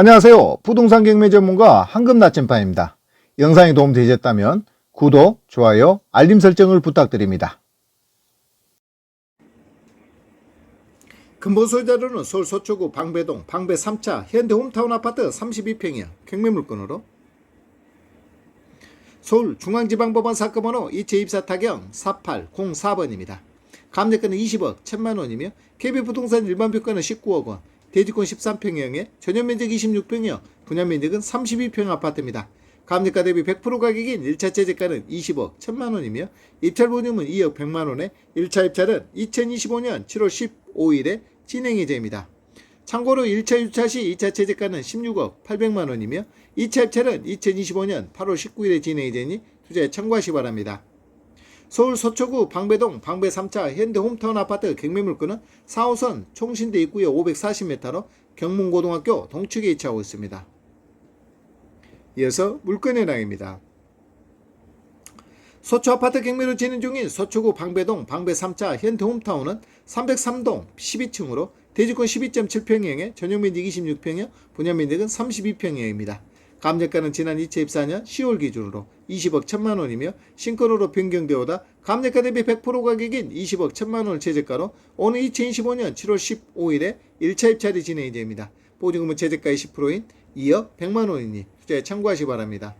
안녕하세요. 부동산 경매 전문가 황금 나침반입니다. 영상이 도움되셨다면 구독, 좋아요, 알림 설정을 부탁드립니다. 근본 소유자료는 서울 서초구 방배동 방배 3차 현대 홈타운 아파트 32평이요. 경매 물건으로 서울 중앙지방법원 사건 번호 이체입사 타경 4804번입니다. 감정가는 20억 1천만 원이며 KB부동산 일반 평가는 19억 원, 대지권 13평형에 전용 면적 26평이요. 분양 면적은 32평 아파트입니다. 감정가 대비 100% 가격인 1차 재재가는 20억 1천만 원이며 입찰 보증은 2억 100만 원에 1차 입찰은 2025년 7월 15일에 진행 예정입니다. 참고로 1차 유찰 시 2차 채제가는 16억 800만 원이며 2차 입찰은 2025년 8월 19일에 진행 예정이니 투자에 참고하시 기 바랍니다. 서울 서초구 방배동 방배 3차 현대 홈타운 아파트 경매 물건은 4호선 총신대 입구역 540m로 경문고등학교 동측에 위치하고 있습니다. 이어서 물건의 낭입니다. 서초 아파트 경매로 진행 중인 서초구 방배동 방배 3차 현대 홈타운은 303동 12층으로 대지권 12.7평형에 전용 면적 26평형, 분양 면적은 32평형입니다. 감정가는 지난 2024년 10월 기준으로 20억 1천만 원이며 신권으로 변경되오다 감정가 대비 100% 가격인 20억 1천만 원을 최저가로 오늘 2025년 7월 15일에 1차 입찰이 진행 예정입니다. 보증금은 최저가의 10%인 2억 100만 원이니 투자에 참고하시 기 바랍니다.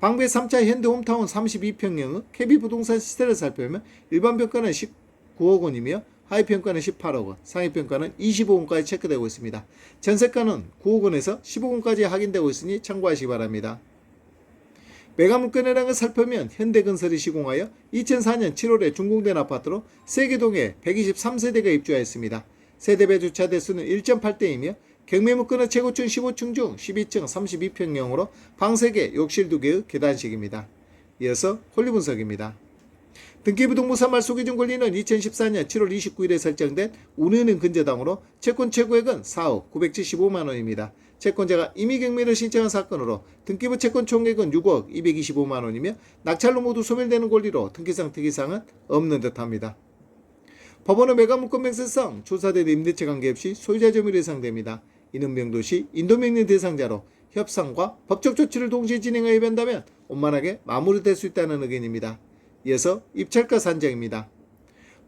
방배 3차 현대 홈타운 32평형은 KB부동산 시세를 살펴보면 일반 평가는 19억 원이며 하위 평가는 18억 원, 상위 평가는 25억 원까지 체크되고 있습니다. 전세가는 9억 원에서 15억 원까지 확인되고 있으니 참고하시기 바랍니다. 매각 물건이라는 걸 살펴보면 현대건설이 시공하여 2004년 7월에 준공된 아파트로 세계동에 123세대가 입주하였습니다. 세대배 주차 대수는 1.8대이며 경매 물건은 최고층 15층 중 12층 32평형으로 방 3개, 욕실 2개의 계단식입니다. 이어서 홀리 분석입니다. 등기부등본사 말소기준 권리는 2014년 7월 29일에 설정된 운은행 근저당으로 채권 최고액은 4억 975만 원입니다. 채권자가 임의 경매를 신청한 사건으로 등기부 채권 총액은 6억 225만 원이며 낙찰로 모두 소멸되는 권리로 등기상 특이사항은 없는 듯합니다. 법원은 매각물건 명세상 조사된 임대차 관계 없이 소유자 점유로 예상됩니다. 이는 명도시 인도명령 대상자로 협상과 법적 조치를 동시에 진행하여 한다면 원만하게 마무리될 수 있다는 의견입니다. 이어서 입찰가 산정입니다.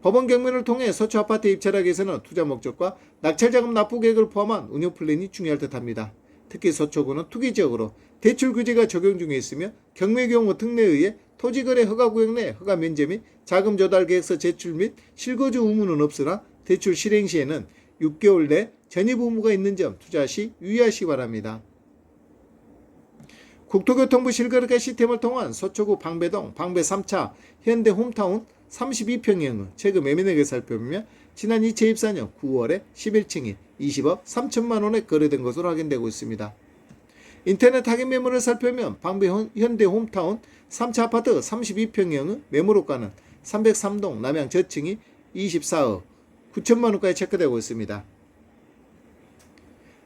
법원 경매를 통해 서초 아파트 입찰하기 위해서는 투자 목적과 낙찰 자금 납부 계획을 포함한 운영 플랜이 중요할 듯합니다. 특히 서초구는 투기 지역으로 대출 규제가 적용 중에 있으며 경매 경우 특례에 의해 토지거래 허가 구역 내 허가 면제 및 자금 조달 계획서 제출 및 실거주 의무는 없으나 대출 실행 시에는 6개월 내 전입 의무가 있는 점 투자 시 유의하시기 바랍니다. 국토교통부 실거래가 시스템을 통한 서초구 방배동 방배 3차 현대 홈타운 32평형의 최근 매매액을 살펴보면 지난 2024년 9월에 11층이 20억 3천만 원에 거래된 것으로 확인되고 있습니다. 인터넷 확인 매물을 살펴보면 방배 현- 현대 홈타운 3차 아파트 32평형의 매물호가는 303동 남양 저층이 24억 9천만 원까지 체크되고 있습니다.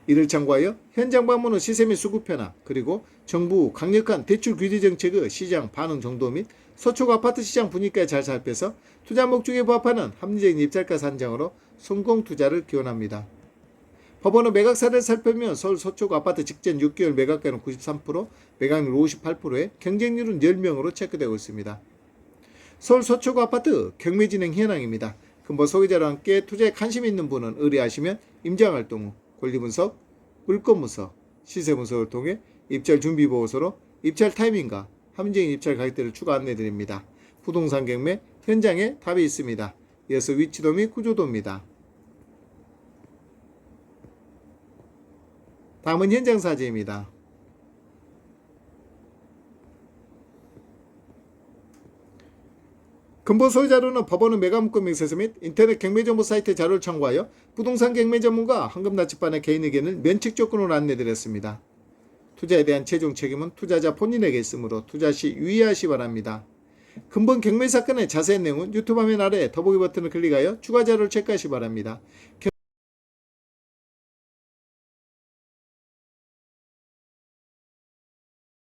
이를 참고하여 현장 방문 후 시세 및 수급 변화 그리고 정부 강력한 대출 규제 정책의 시장 반응 정도 및 서초구 아파트 시장 분위기까지 잘 살펴서 투자 목적에 부합하는 합리적인 입찰가 산정으로 성공 투자를 기원합니다. 법원은 매각사를 살펴보면 서울 서초구 아파트 직전 6개월 매각가는 93%, 매각률 58%에 경쟁률은 10명으로 체크되고 있습니다. 서울 서초구 아파트 경매 진행 현황입니다. 근본 소개자와 함께 투자에 관심 있는 분은 의뢰하시면 임장활동 후 권리 분석, 물건분석, 시세 분석을 통해 입찰 준비 보고서로 입찰 타이밍과 합리적인 입찰 가격대를 추가 안내 드립니다. 부동산 경매 현장에 답이 있습니다. 이어서 위치도 및 구조도입니다. 다음은 현장 사진입니다. 근본 소유 자료는 법원은 매각물건 명세서 및 인터넷 경매정보 사이트 자료를 참고하여 부동산 경매 전문가 황금나치반의 개인 의견을 면책 조건으로 안내드렸습니다. 투자에 대한 최종 책임은 투자자 본인에게 있으므로 투자 시 유의하시 기 바랍니다. 근본 경매 사건의 자세한 내용은 유튜브 화면 아래 더보기 버튼을 클릭하여 추가 자료를 체크하시 기 바랍니다.